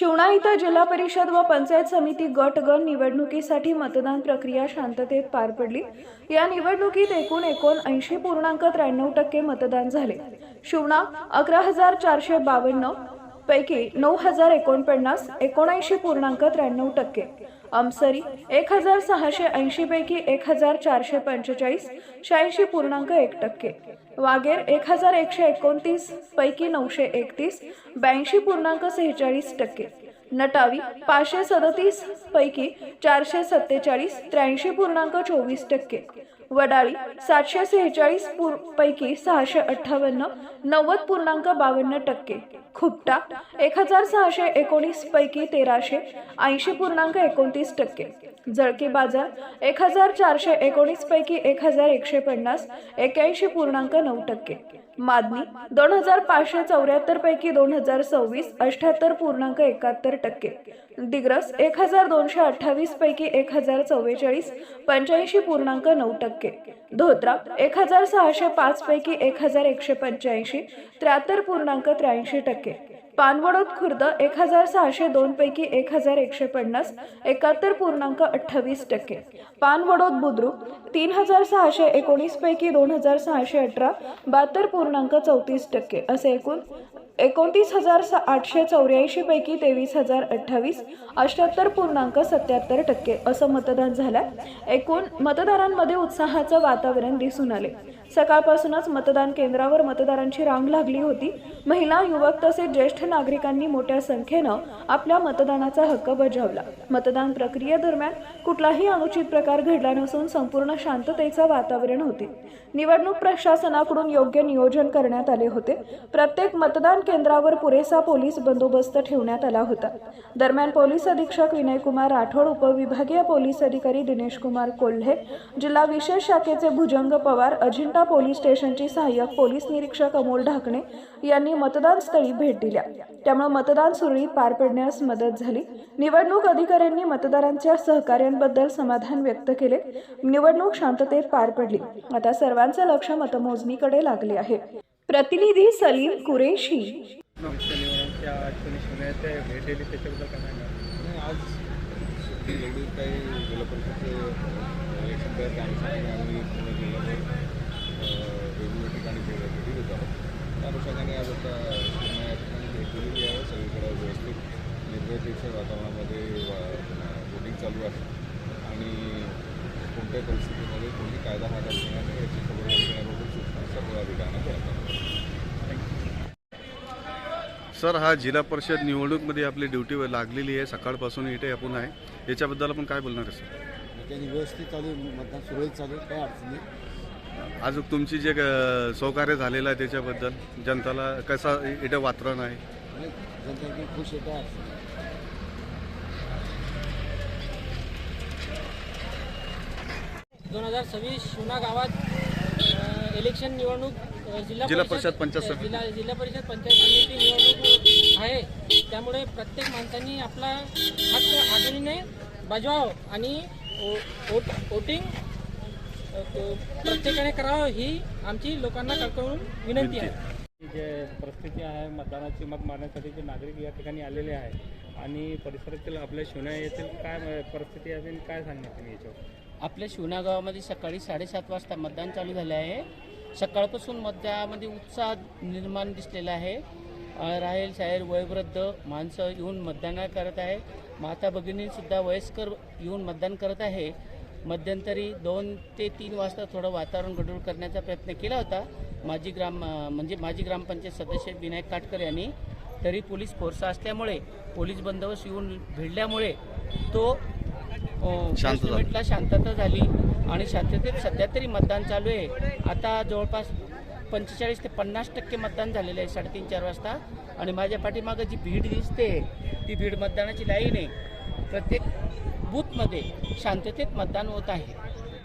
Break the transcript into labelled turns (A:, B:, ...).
A: शिवणा इथं जिल्हा परिषद व पंचायत समिती गट गण निवडणुकीसाठी मतदान प्रक्रिया शांततेत पार पडली. या निवडणुकीत एकूण एकोणऐंशी पूर्णांक त्र्याण्णव टक्के मतदान झाले. शिवणा अकरा हजार चारशे बावन्न पैकी नऊ हजार एकोणपन्नास एकोणऐंशी पूर्णांक त्र्याण्णव टक्के. अमसरी एक हजार सहाशे ऐंशी पैकी एक हजार चारशे पंचेचाळीस शहाऐंशी पूर्णांक एक टक्के. वागेर एक हजार एकशे एकोणतीस पैकी नऊशे एकतीस ब्याऐंशी पूर्णांक सेहेचाळीस टक्के. नटावी पाचशे सदतीस पैकी चारशे सत्तेचाळीस त्र्याऐंशी पूर्णांक चोवीस टक्के. वडाळी सातशे सेहेचाळीस पैकी सहाशे अठ्ठावन्न नव्वद पूर्णांक बावन्न टक्के. खुपटा एक हजार सहाशे एकोणीस पैकी तेराशे ऐंशी पूर्णांक एकोणतीस टक्के. जळके बाजार एक हजार चारशे एकोणीस पैकी एक हजार एकशे पन्नास एक्याऐंशी पूर्णांक नऊ टक्के. मादनी दोन हजार पाचशे चौऱ्याहत्तर पैकी दोन हजार सव्वीस अठ्याहत्तर पूर्णांक एकाहत्तर टक्के. डिग्रस एक हजार दोनशे अठ्ठावीस पैकी एक हजार चव्वेचाळीस पंच्याऐंशी पूर्णांक नऊ टक्के. धोत्रा एक हजार सहाशे पाच पैकी एक हजार एकशे पंच्याऐंशी त्र्याहत्तर पूर्णांक त्र्याऐंशी टक्के. पानवडोद खुर्द एक हजार सहाशे दोन पैकी एक हजार एकशे पन्नास एकाहत्तर पूर्णांक अठ्ठावीस टक्के. पानवडोद बुद्रुक तीन हजार सहाशे एकोणीस पैकी दोन हजार सहाशे अठरा बहात्तर पूर्णांक चौतीस टक्के असे एकूण एकोणतीस हजार सा आठशे चौऱ्याऐंशी पैकी तेवीस हजार अठ्ठावीस अष्ट्याहत्तर पूर्णांक सत्याहत्तर टक्के असं मतदान झालं. एकूण मतदारांमध्ये उत्साहाचं वातावरण दिसून आले. सकाळपासूनच मतदान केंद्रावर मतदारांची रांग लागली होती. महिला युवक तसेच ज्येष्ठ नागरिकांनी मोठ्या संख्येनं आपल्या मतदानाचा हक्क बजावला. मतदान प्रक्रियेदरम्यान कुठलाही अनुचित प्रकार घडला नसून संपूर्ण शांततेचं वातावरण होते. निवडणूक प्रशासनाकडून योग्य नियोजन करण्यात आले होते. प्रत्येक मतदान केंद्रावर पुरेसा पोलीस बंदोबस्त ठेवण्यात आला होता. दरम्यान पोलीस अधीक्षक विनयकुमार राठोड उपविभागीय पोलीस अधिकारी दिनेश कुमार कोल्हे जिल्हा विशेष शाखेचे भुजंग पवार अजिंठा पोलीस स्टेशनची सहाय्यक पोलीस निरीक्षक अमोल ढाकणे यांनी मतदान स्थळी भेट दिल्या. त्यामुळे मतदान सुरळीत पार पडण्यास मदत झाली. निवडणूक अधिकाऱ्यांनी मतदारांच्या सहकार्यांबद्दल समाधान व्यक्त केले. निवडणूक शांततेत पार पडली. आता सर्वांचं लक्ष मतमोजणीकडे लागले आहे. प्रतिनिधी सलीम कुरेशी.
B: आज एवढी काही जिल्हा परिषदचे इलेक्शन तयार आम्ही वेगवेगळ्या ठिकाणी भेट भेटी देत आहोत. त्या अनुषंगाने आज आता पुन्हा या ठिकाणी भेट दिलेली आहे सगळीकडे व्यवस्थित निर्भयतेच्या वातावरणामध्ये वोटिंग चालू आहे. आणि कोणत्याही परिस्थितीमध्ये कोणी कायदा हातात घेणार नाही याची खबरदारी
C: सर हा जिल्हा परिषद निवडणूकमध्ये आपली ड्युटी लागलेली आहे. सकाळपासून इथे आपण आहे. याच्याबद्दल आपण काय बोलणार आहे सर?
D: त्यांनी व्यवस्थित चालू आहे, मतदान सुरळीत चालू आहे, काही अडचण नाही.
C: आज तुमची जे सहकार्य झालेलं आहे त्याच्याबद्दल जनताला कसा इथे वातावरण आहे?
D: आणि जनता खुश आहे. काय
E: दोन हजार सव्वीस शिवना गावात इलेक्शन निवडणूक
C: जिल्हा परिषद पंचायत समिती.
E: जिल्हा जिल्हा परिषद पंचायत समिती निवडणूक आहे. त्यामुळे प्रत्येक माणसांनी आपला हक्क आठवणीने बजावावं आणि वोट वोटिंग प्रत्येकाने करावं ही आमची लोकांना कळकळून विनंती आहे.
F: जे परिस्थिती आहे मतदानाची मत मारण्यासाठी जे नागरिक या ठिकाणी आलेले आहे आणि परिसरातील आपल्या शिवण्या येथील काय परिस्थिती आहे आणि काय सांगणार तुम्ही याच्यावर?
G: आपल्या शिवना गावामध्ये सकाळी साडेसात वाजता मतदान चालू झाले आहे. सकाळपासून मतदानामध्ये उत्साह निर्माण दिसलेला आहे. राहील राहेल शाहीर वयोवृद्ध माणसं येऊन मतदान करत आहे. माता भगिनीसुद्धा वयस्कर येऊन मतदान करत आहे. मध्यंतरी दोन ते तीन वाजता थोडं वातावरण गडूळ करण्याचा प्रयत्न केला होता. माजी ग्राम म्हणजे माजी ग्रामपंचायत सदस्य विनायक काटकर यांनी. तरी पोलीस फोर्स असल्यामुळे पोलीस बंदोबस्त येऊन भिडल्यामुळे तो अ,
C: शांत
G: वीस
C: झाला.
G: मिनिटला शांतता झाली आणि शांततेत सध्या तरी मतदान चालू आहे. आता जवळपास पंचेचाळीस ते पन्नास टक्के मतदान झालेलं आहे साडेतीन चार वाजता. आणि माझ्या पाठीमागं जी भीड दिसते ती भीड मतदानाची लाईन आहे. प्रत्येक बूथमध्ये शांततेत मतदान होत आहे.